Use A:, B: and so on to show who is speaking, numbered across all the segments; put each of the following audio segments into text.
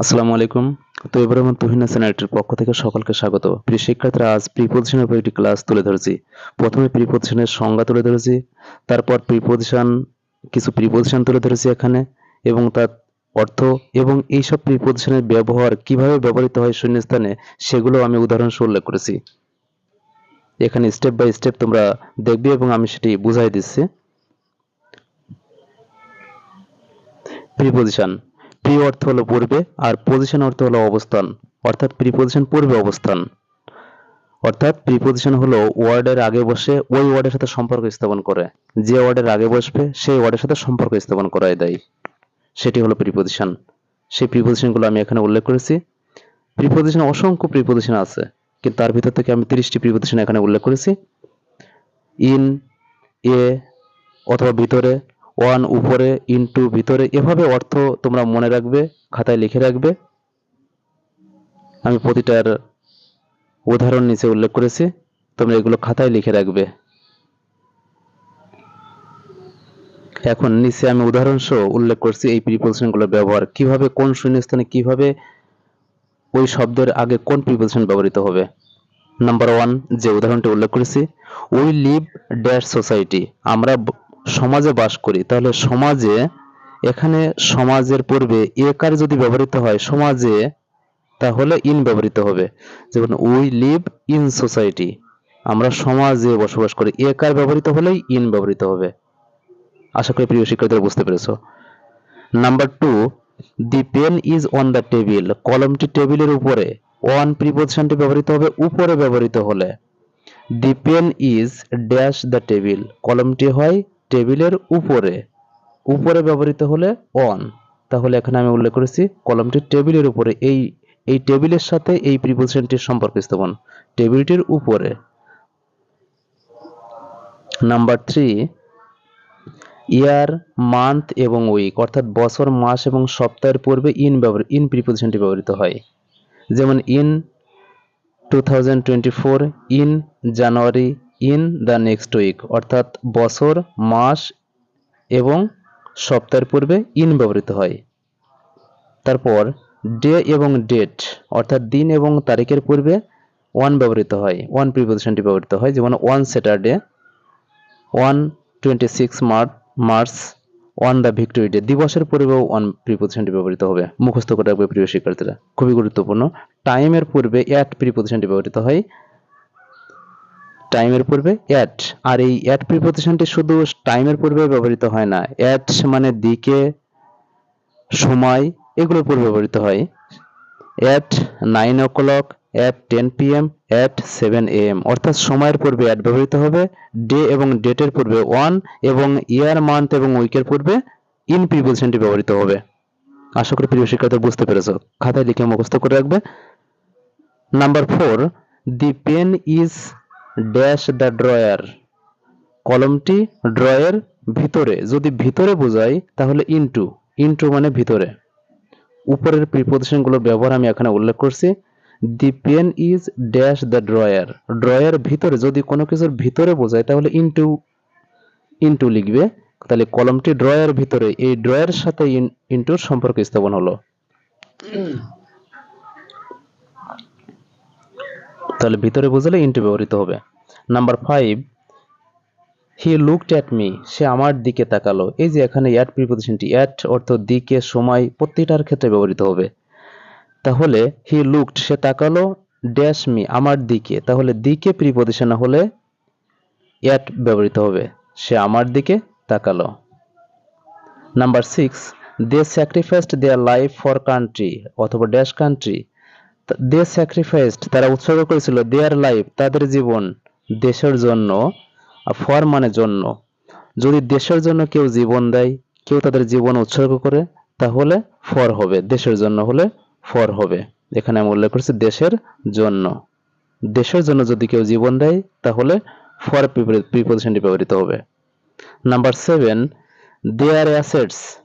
A: আসসালামু আলাইকুম। তো এবার আমার তুহিনা চ্যানেলটির পক্ষ থেকে সকলকে স্বাগত। প্রিয় শিক্ষার্থীরা, আজ প্রিপোজিশনের উপর একটি ক্লাস তুলে ধরেছি। প্রথমে প্রিপোজিশনের সংজ্ঞা তুলে ধরেছি, তারপর প্রিপোজিশন, কিছু প্রিপোজিশন তুলে ধরেছি এখানে, এবং তার অর্থ এবং এইসব প্রিপোজিশনের ব্যবহার কীভাবে ব্যবহৃত হয় শূন্যস্থানে, সেগুলো আমি উদাহরণসহ উল্লেখ করেছি। এখানে স্টেপ বাই স্টেপ তোমরা দেখবে এবং আমি সেটি বুঝাই দিচ্ছি। প্রিপোজিশন। প্রি অর্থ হলো পূর্বে আর পজিশন অর্থ হলো অবস্থান, অর্থাৎ প্রিপোজিশন পূর্বে অবস্থান। অর্থাৎ প্রিপোজিশন হলো ওয়ার্ডের আগে বসে ওই ওয়ার্ডের সাথে সম্পর্ক স্থাপন করে। যে ওয়ার্ডের আগে বসবে, সেই ওয়ার্ডের সাথে সম্পর্ক স্থাপন করায় দেয়। সেটি হলো প্রিপোজিশন সেই প্রিপোজিশনগুলো আমি এখানে উল্লেখ করেছি। প্রিপোজিশন অসংখ্য প্রিপোজিশন আছে, কিন্তু তার ভিতর থেকে আমি তিরিশটি প্রিপোজিশন এখানে উল্লেখ করেছি। ইন এ অথবা ভিতরে ওয়ান উপরে ইনটু ভিতরে, এভাবে অর্থ তোমরা মনে রাখবে, খাতায় লিখে রাখবে। আমি প্রতিটার উদাহরণ নিচে উল্লেখ করেছি, তোমরা এগুলো খাতায় লিখে রাখবে। এখন নিচে আমি উদাহরণ সহ উল্লেখ করছি এই প্রিপোজিশনগুলোর ব্যবহার। কীভাবে, কোন শূন্যস্থানে কীভাবে, ওই শব্দের আগে কোন প্রিপোজিশন ব্যবহৃত হবে? নাম্বার ওয়ান যে উদাহরণটি উল্লেখ করেছি উই লিভ ড্যাশ সোসাইটি আমরা সমাজে বাস করি, তাহলে সমাজে এখানে সমাজের পূর্বে একার যদি ব্যবহৃত হয়, সমাজে তাহলে ইন ব্যবহৃত হবে। যেমন উই লিভ ইন সোসাইটি, আমরা সমাজে বসবাস করি একার ব্যবহৃত হলেই ইন ব্যবহৃত হবে। আশা করি প্রিয় শিক্ষার্থীরা বুঝতে পেরেছ। Number two the pen is on the table কলমটি টেবিলের উপরে অন প্রিপোজিশনটি ব্যবহৃত হবে, উপরে ব্যবহৃত হলে। The pen is dash the table কলমটি হয় টেবিলের উপরে উপরে ব্যবহৃত হলে অন তাহলে এখানে আমি উল্লেখ করেছি, কলমটি টেবিলের উপরে, এই এই টেবিলের সাথে এই প্রিপোজিশনটির সম্পর্ক স্থাপন। টেবিলটির উপরে। নাম্বার থ্রি ইয়ার মান্থ এবং উইক অর্থাৎ বছর, মাস এবং সপ্তাহের পূর্বে ইন ব্যবহার ইন প্রিপোজিশনটি ব্যবহৃত হয়। যেমন in two in January in the next week অর্থাৎ বছর, মাস এবং সপ্তাহের পূর্বে ইন ব্যবহৃত হয়। তারপর ডে এবং ডেট অর্থাৎ দিন এবং তারিখের পূর্বে ওয়ান ব্যবহৃত হয়। ওয়ান প্রিপোজিশনটি ব্যবহৃত হয়, যেমন on Saturday on twenty six March on the victory day দিবসের পূর্বেও ওয়ান প্রিপোজিশনটি ব্যবহৃত হবে। মুখস্থ করে রাখবে প্রিয় শিক্ষার্থীরা। খুবই গুরুত্বপূর্ণ। টাইমের পূর্বে অ্যাট প্রিপোজিশনটি ব্যবহৃত হয়। টাইমের পূর্বে? অ্যাট আর এই অ্যাট প্রিপোজিশনটি শুধু টাইমের পূর্বে ব্যবহৃত হয় না। অ্যাট মানে দিকে, সময়, এগুলোর পূর্বে ব্যবহৃত হয়। At nine o'clock at ten PM at seven AM অর্থাৎ সময়ের পূর্বে অ্যাট ব্যবহৃত হবে ডে এবং ডেটের পূর্বে ওয়ান এবং ইয়ার মান্থ এবং উইকের পূর্বে ইন প্রিপোজিশনটি ব্যবহৃত হবে। আশা করি প্রিয় শিক্ষার্থী বুঝতে পেরেছ। খাতায় লিখে মুখস্থ করে রাখবে। Number four the pen is dash the drawer কলমটি ড্রয়ের ভিতরে। যদি ভিতরে বোঝায় তাহলে ইনটু ইনটু মানে ভিতরে। উপরের প্রিপোজিশনগুলোর ব্যবহার আমি এখানে উল্লেখ করছি। The pen is dash the drawer drawer ভিতরে। যদি কোনো কিছুর ভিতরে বোঝায় তাহলে ইনটু ইনটু লিখবে। তাহলে কলমটি ড্রয়ার ভিতরে। এই ড্রয়ার সাথে ইনটুর সম্পর্ক স্থাপন হলো। তাহলে ভিতরে বুঝলে ইনটু ব্যবহৃত হবে। Number five he looked at me সে আমার দিকে তাকালো। এই যে এখানে অ্যাট প্রিপোজিশনটি অ্যাট অর্থ দিকে, সময় প্রত্যেকটার ক্ষেত্রে ব্যবহৃত হবে। তাহলে হি লুকড সে তাকালো ড্যাশ মি আমার দিকে। তাহলে দিকে প্রিপোজিশন হলে অ্যাট ব্যবহৃত হবে। সে আমার দিকে তাকালো। Number six they sacrificed their life for country অথবা ড্যাশ কান্ট্রি দে স্যাক্রিফাইসড তারা উৎসর্গ করেছিল দেয়ার লাইফ তাদের জীবন দেশের জন্য ফর মানে জন্য। যদি দেশের জন্য কেউ জীবন দেয়, কেউ তাদের জীবন উৎসর্গ করে, তাহলে ফর হবে। দেশের জন্য হলে ফর হবে। এখানে আমি উল্লেখ করছি দেশের জন্য। দেশের জন্য যদি কেউ জীবন দেয়, তাহলে ফর প্রিপোজিশনটি ব্যবহৃত হবে। Number seven their assets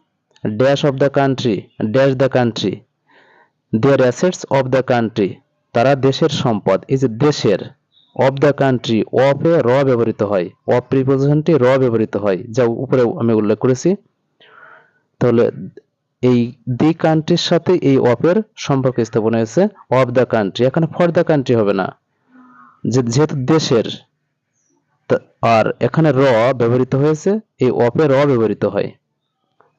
A: dash of the country dash the country their assets of the country তারা দেশের সম্পদ, এই যে দেশের অফ দ্য কান্ট্রি অফ এ র ব্যবহৃত হয় অফ প্রিপোজিশনটি র ব্যবহৃত হয়, যা উপরে আমি উল্লেখ করেছি। তাহলে এই দি কান্ট্রির সাথে এই অফের সম্পর্ক স্থাপন হয়েছে অফ দ্য কান্ট্রি এখানে ফর দ্য কান্ট্রি হবে না। যেহেতু দেশের আর এখানে র ব্যবহৃত হয়েছে, এই অফে র ব্যবহৃত হয়।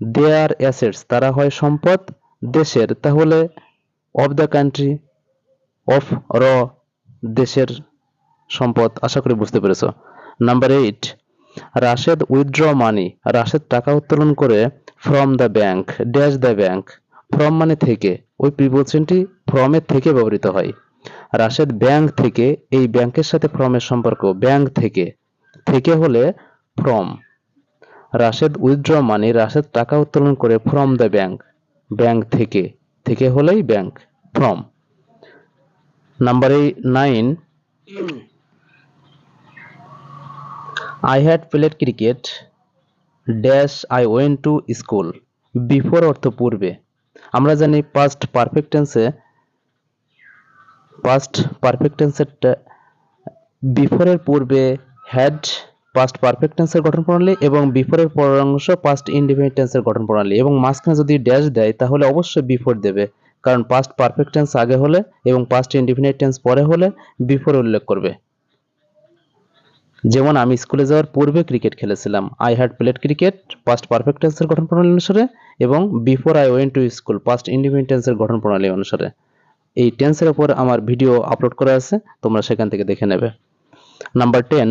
A: দেয়ার অ্যাসেটস তারা হয় সম্পদ, দেশের। তাহলে অফ দ্য কান্ট্রি অফ র দেশের সম্পদ, আশা করি বুঝতে পেরেছ। Number eight Rashed withdraw money Rashed টাকা উত্তোলন করে from the bank dash the bank from মানে থেকে, ওই প্রিপোজিশনটি ফ্রমের থেকে ব্যবহৃত হয়। রাশেদ ব্যাংক থেকে, এই ব্যাংকের সাথে ফ্রমের সম্পর্ক ব্যাংক থেকে থেকে হলে from Rashed withdraw money Rashed টাকা উত্তোলন করে ফ্রম দ্য ব্যাংক ব্যাংক থেকে। থেকে হলেই bank from number nine I had played cricket dash I went to school before অর্থ পূর্বে। আমরা জানি পাস্ট পারফেক্ট টেন্সে পাস্ট পারফেক্ট টেন্সের বিফোরের পূর্বে হ্যাড পাস্ট পারফেক্ট টেন্সের গঠন প্রণালী এবং বিফোরের পরের অংশ পাস্ট ইন্ডিপেন্ডেন্ট টেন্সের গঠন প্রণালী এবং মাঝখানে যদি ড্যাশ দেয় তাহলে অবশ্যই বিফোর দেবে। কারণ পাস্ট পারফেক্ট টেন্স আগে হলে এবং পাস্ট ইন্ডিপেন্ডেন্ট টেন্স পরে হলে বিফোর উল্লেখ করবে। যেমন আমি স্কুলে যাওয়ার পূর্বে ক্রিকেট খেলেছিলাম। I had played cricket past perfect টেন্সের গঠন প্রণালী অনুসারে এবং before I went to school past independent টেন্সের গঠন প্রণালী অনুসারে। এই টেন্সের উপর আমার ভিডিও আপলোড করা আছে, তোমরা সেখান থেকে দেখে নেবে। Number ten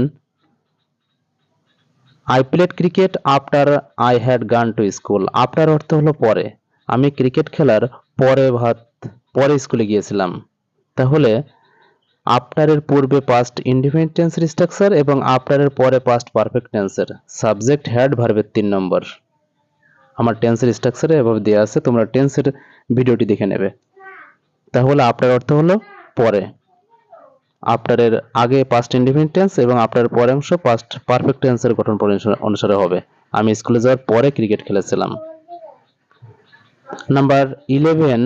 A: I played cricket after I had gone to school after অর্থ হলো পরে। আমি ক্রিকেট খেলার পরে ভাত, পরে স্কুলে গিয়েছিলাম। তাহলে আফটারের পূর্বে পাস্ট ইন্ডিপেন্ডেন্ট টেন্সের স্ট্রাকচার এবং আফটারের পরে পাস্ট পারফেক্ট টেন্সের সাবজেক্ট হ্যাড ভার্বের তিন নম্বর। আমার টেন্সের স্ট্রাকচারে এভাবে দেওয়া আছে, তোমরা টেন্সের ভিডিওটি দেখে নেবে। তাহলে আফটার অর্থ হলো পরে। আফটারের আগে পাস্ট ইন্ডিপেন্ডেন্ট টেন্স এবং আফটারের পরে অংশ পাস্ট পারফেক্ট টেন্সের গঠন অনুসারে হবে। আমি স্কুলে যাওয়ার পরে ক্রিকেট খেলেছিলাম। Number eleven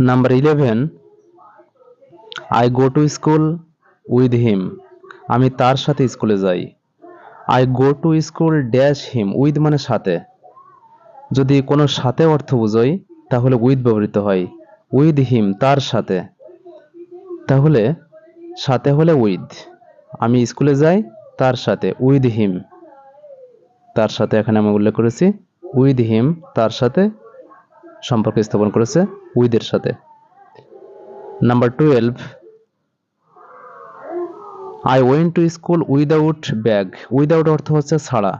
A: number eleven I go to school with him আমি তার সাথে স্কুলে যাই। I go to school dash him with মানে সাথে। যদি কোনো সাথে অর্থ বোঝাই, তাহলে উইথ ব্যবহৃত হয়। উইথ হিম তার সাথে। তাহলে সাথে হলে উইথ আমি স্কুলে যাই, তার সাথে উইথ হিম। তার সাথে এখানে আমি উল্লেখ করেছি উইথ হিম তার সাথে সম্পর্ক স্থাপন করেছে উইথের সাথে। Number twelve I went to school without bag without অর্থ হচ্ছে ছাড়া।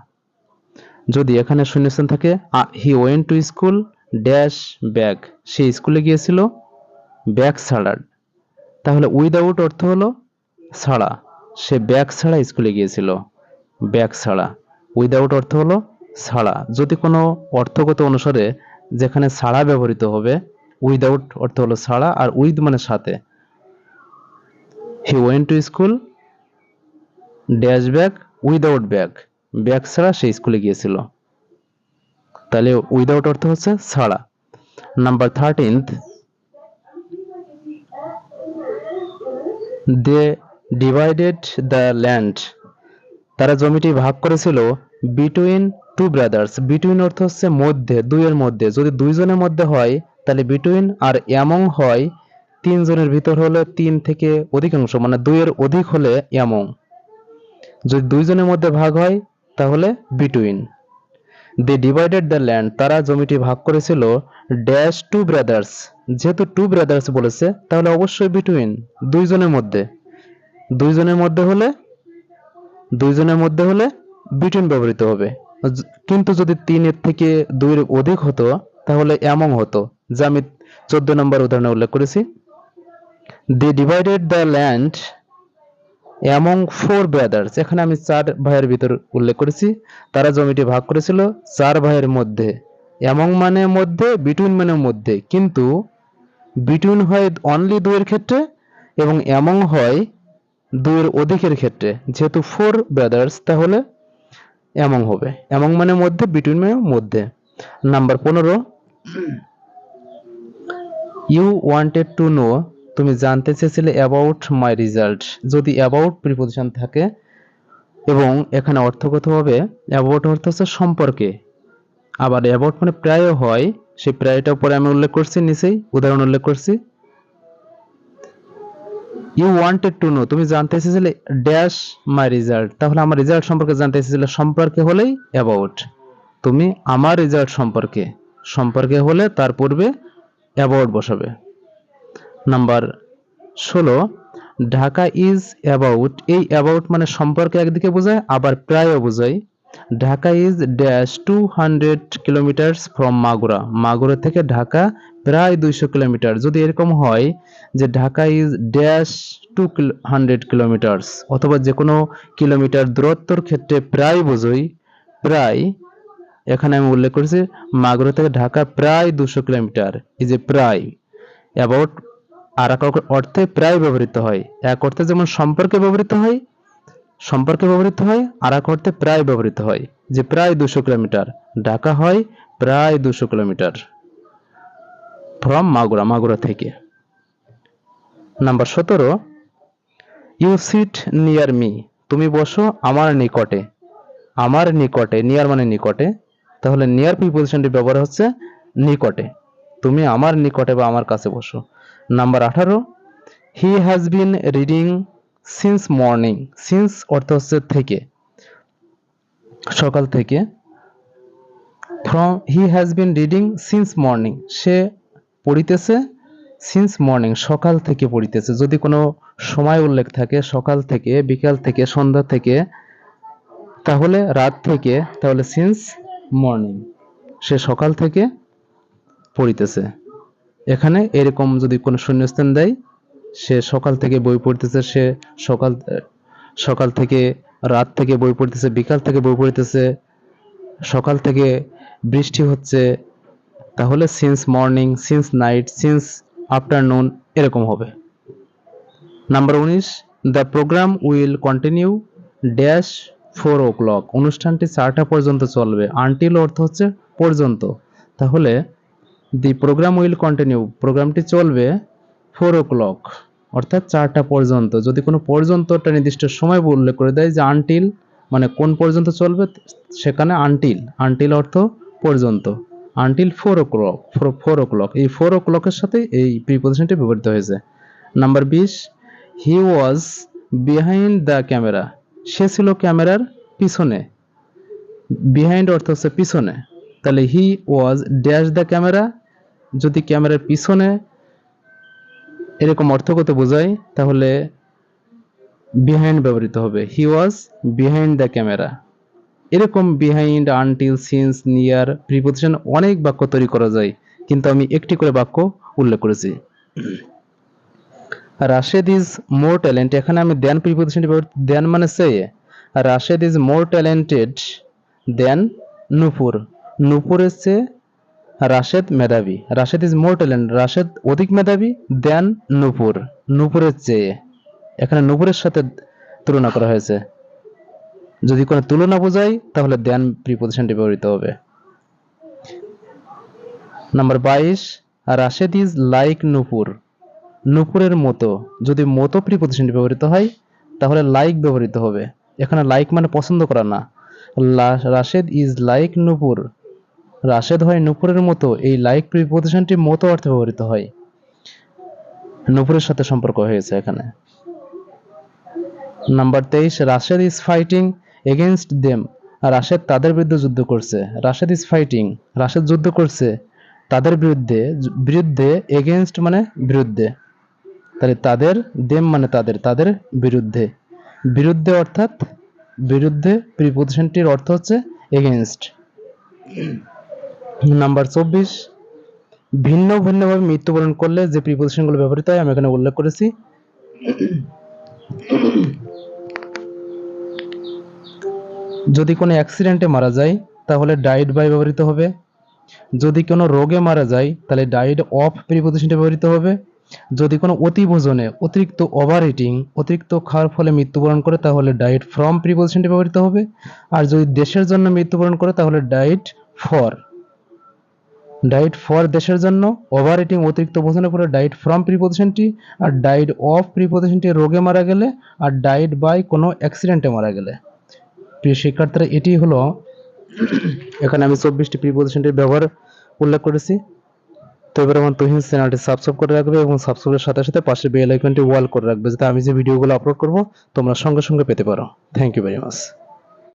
A: যদি এখানে শূন্যস্থান থাকে he went to school dash bag. সে স্কুলে গিয়েছিল ব্যাগ ছাড়া তাহলে উইদাউট অর্থ হলো ছাড়া। সে ব্যাগ ছাড়া স্কুলে গিয়েছিল ব্যাগ ছাড়া। উইদাউট অর্থ হলো ছাড়া। যদি কোনো অর্থগত অনুসারে যেখানে ছাড়া ব্যবহৃত হবে উইদাউট অর্থ হলো ছাড়া আর উইথ মানে সাথে। He went to school dash bag without bag bag ছাড়া সে স্কুলে গিয়েছিল। তাহলে উইদাউট অর্থ হচ্ছে ছাড়া। Number thirteenth they divided the land তারা জমিটি ভাগ করেছিল বিটুইন টু ব্রাদার্স বিটুইন অর্থ হচ্ছে মধ্যে, দুইয়ের মধ্যে। যদি দুইজনের মধ্যে হয়, তাহলে বিটুইন আর এমং হয়, তিনজনের ভিতর হলে তিন থেকে অধিকাংশ মানে দুইয়ের অধিক হলে এমং যদি দুইজনের মধ্যে ভাগ হয়, তাহলে between they divided the land তারা জমিটি ভাগ করেছিল ড্যাশ টু ব্রাদার্স যেহেতু টু ব্রাদার্স বলেছে, তাহলে অবশ্যই বিটুইন দুইজনের মধ্যে। দুইজনের মধ্যে হলে, দুইজনের মধ্যে হলে বিটুইন ব্যবহৃত হবে। কিন্তু যদি তিনের থেকে দুইয়ের অধিক হতো, তাহলে এমন হতো। যা আমি চোদ্দ নম্বর উদাহরণে উল্লেখ করেছি। They divided the land among four brothers এখানে আমি চার ভাইয়ের ভিতর উল্লেখ করেছি। তারা জমিটি ভাগ করেছিল চার ভাইয়ের মধ্যে। অ্যামং মানে মধ্যে বিটুইন মানে মধ্যে। কিন্তু বিটুইন হয় অনলি দুইয়ের ক্ষেত্রে এবং অ্যামং হয় দুইয়ের অধিকের ক্ষেত্রে। যেহেতু ফোর ব্রাদার্স তাহলে অ্যামং হবে। অ্যামং মানে মধ্যে বিটুইন মানে মধ্যে। নাম্বার পনেরো। ইউ ওয়ান্টেড টু নো তুমি জানতে চেয়েছিলে অ্যাবাউট মাই রেজাল্ট যদি অ্যাবাউট প্রিপোজিশন থাকে, এবং এখানে অর্থগতভাবে অ্যাবাউট অর্থ হচ্ছে সম্পর্কে। আবার অ্যাবাউট মানে প্রায় হয়, সেই প্রায়টা পরে আমি উল্লেখ করছি, নিচেই উদাহরণ উল্লেখ করছি। ইউ ওয়ান্টেড টু নো তুমি জানতে চেয়েছিলে ড্যাশ মাই রেজাল্ট তাহলে আমার রেজাল্ট সম্পর্কে জানতে চেয়েছিলে সম্পর্কে হলেই অ্যাবাউট তুমি আমার রেজাল্ট সম্পর্কে। সম্পর্কে হলে তার পূর্বে অ্যাবাউট বসাবে। নাম্বার ষোলো, ঢাকা ইজ অ্যাবাউট এই অ্যাবাউট মানে সম্পর্কে একদিকে বোঝায়, আবার প্রায়ও বোঝায়। Dhaka is dash two hundred kilometres from Magura. Magura থেকে ঢাকা প্রায় দুইশো কিলোমিটার যদি এরকম হয় যে Dhaka is dash two hundred kilometres অথবা যে কোনো কিলোমিটার দূরত্বর ক্ষেত্রে প্রায় বোঝই, প্রায়, এখানে আমি উল্লেখ করেছি, মাগুরা থেকে ঢাকা প্রায় দুশো কিলোমিটার এই যে প্রায় অ্যাবাউট আর এক অর্থে প্রায় ব্যবহৃত হয়। এক অর্থে যেমন সম্পর্কে ব্যবহৃত হয়, সম্পর্কে ব্যবহৃত হয়, আর এক অর্থে প্রায় ব্যবহৃত হয়, যে প্রায় দুশো কিলোমিটার। ঢাকা হয় প্রায় দুশো কিলোমিটার। ফ্রম মাগুরা মাগুরা থেকে। নাম্বার সতেরো ইউ সিট নিয়ার মি তুমি বসো আমার নিকটে। আমার নিকটে নিয়ার মানে নিকটে। তাহলে নিয়ার প্রিপোজিশনটি ব্যবহার হচ্ছে নিকটে। তুমি আমার নিকটে বা আমার কাছে বসো। নাম্বার আঠারো he has been reading since morning since অর্থ হচ্ছে থেকে, সকাল থেকে from he has been reading since morning সে পড়িতেছে সিন্স মর্নিং সকাল থেকে পড়িতেছে। যদি কোনো সময় উল্লেখ থাকে সকাল থেকে, বিকাল থেকে, সন্ধ্যা থেকে, তাহলে রাত থেকে, তাহলে সিন্স মর্নিং সে সকাল থেকে পড়িতেছে। এখানে এরকম যদি কোনো শূন্যস্থান দেয়, সে সকাল থেকে বই পড়তেছে, সে সকাল সকাল থেকে রাত থেকে বই পড়তেছে, বিকাল থেকে বই পড়তেছে, সকাল থেকে বৃষ্টি হচ্ছে, তাহলে since morning since night since afternoon এরকম হবে। নাম্বার উনিশ the programme will continue dash four o'clock অনুষ্ঠানটি চারটা পর্যন্ত চলবে। আনটিল অর্থ হচ্ছে পর্যন্ত। তাহলে দি প্রোগ্রাম উইল কন্টিনিউ প্রোগ্রামটি চলবে ফোর ও ক্লক অর্থাৎ চারটা পর্যন্ত। যদি কোনো পর্যন্ত একটা নির্দিষ্ট সময় উল্লেখ করে দেয় যে আনটিল মানে কোন পর্যন্ত চলবে, সেখানে আনটিল আনটিল অর্থ পর্যন্ত। Until four o'clock four o'clock এই ফোর ও ক্লকের সাথে এই প্রিপোজিশনটি ব্যবহৃত হয়েছে। নাম্বার বিশ he was behind the camera সে ছিল ক্যামেরার পিছনে। বিহাইন্ড অর্থ হচ্ছে পিছনে। তাহলে he was dash the camera যদি ক্যামেরার পিছনে এরকম অর্থগত বোঝায়, তাহলে বিহাইন্ড ব্যবহৃত হবে। He was behind the camera এরকম behind until since near preposition অনেক বাক্য তৈরি করা যায়, কিন্তু আমি একটি করে বাক্য উল্লেখ করেছি। রাশেদ ইজ মোর ট্যালেন্ট এখানে আমি দেন প্রিপোজিশনটি দেন মানে সে। Rashed is more talented than Nupur নুপুরের চেয়ে রাশেদ মেধাবী। Rashed is more talent Rashed অধিক মেধাবী দেন নুপুর। নুপুরের চেয়ে। এখানে নুপুরের সাথে তুলনা করা হয়েছে। যদি কোনো তুলনা বোঝায় তাহলে দেন প্রিপোজিশনটি ব্যবহৃত হবে। নাম্বার বাইশ, রাশেদ ইজ লাইক নুপুর। নুপুরের মতো। যদি মতো প্রিপোজিশনটি ব্যবহৃত হয়, তাহলে লাইক ব্যবহৃত হবে। এখানে লাইক মানে পছন্দ করা না। Rashed is like Nupur. Rashed হয় নুপুরের মতো এই লাইক প্রিপোজিশনটি মতো অর্থে ব্যবহৃত হয়। নুপুরের সাথে সম্পর্ক হয়েছে এখানে। নাম্বার তেইশ, Rashed is fighting against them Rashed তাদের বিরুদ্ধে যুদ্ধ করছে। রাশেদ ইজ ফাইটিং রাশেদ যুদ্ধ করছে তাদের বিরুদ্ধে বিরুদ্ধে এগেনস্ট মানে বিরুদ্ধে। তাহলে তাদের দেম মানে তাদের তাদের বিরুদ্ধে। বিরুদ্ধে অর্থাৎ বিরুদ্ধে প্রিপোজিশনটির অর্থ হচ্ছে এগেনস্ট নাম্বার চব্বিশ, ভিন্ন ভিন্নভাবে মৃত্যুবরণ করলে যে প্রিপোজিশনগুলো ব্যবহৃত হয়, আমি এখানে উল্লেখ করেছি। যদি কোনো অ্যাক্সিডেন্টে মারা যায়, তাহলে ডাইড বাই ব্যবহৃত হবে। যদি কোনো রোগে মারা যায়, তাহলে ডাইড অফ প্রিপোজিশনটি ব্যবহৃত হবে। যদি কোনো অতিভোজনে অতিরিক্ত ওভার ইটিং অতিরিক্ত খাওয়ার ফলে মৃত্যুবরণ করে, তাহলে ডায়েট ফ্রম প্রিপোজিশনটি ব্যবহৃত হবে। আর যদি দেশের জন্য মৃত্যুবরণ করে, তাহলে ডায়েট ফর ডায়েট ফর দেশের জন্য ওভার ইটিং অতিরিক্ত ভোজনের পরে ডায়েট ফ্রম প্রিপোজিশনটি আর ডায়েট অফ প্রিপোজিশনটি রোগে মারা গেলে আর ডায়েট বাই কোনো অ্যাক্সিডেন্টে মারা গেলে। প্রিয় শিক্ষার্থীরা, এটি হলো এখানে আমি চব্বিশটি প্রিপোজিশনটির ব্যবহার উল্লেখ করেছি। তো এবার আমার তুহিন চ্যানেলটি সাবস্ক্রাইব করে রাখবে এবং সাবস্ক্রাইবের সাথে সাথে পাশে বেল আইকনটি ওয়াল করে রাখবে, যাতে আমি যে ভিডিওগুলো আপলোড করব, তোমরা সঙ্গে সঙ্গে পেতে পারো। Thank you very much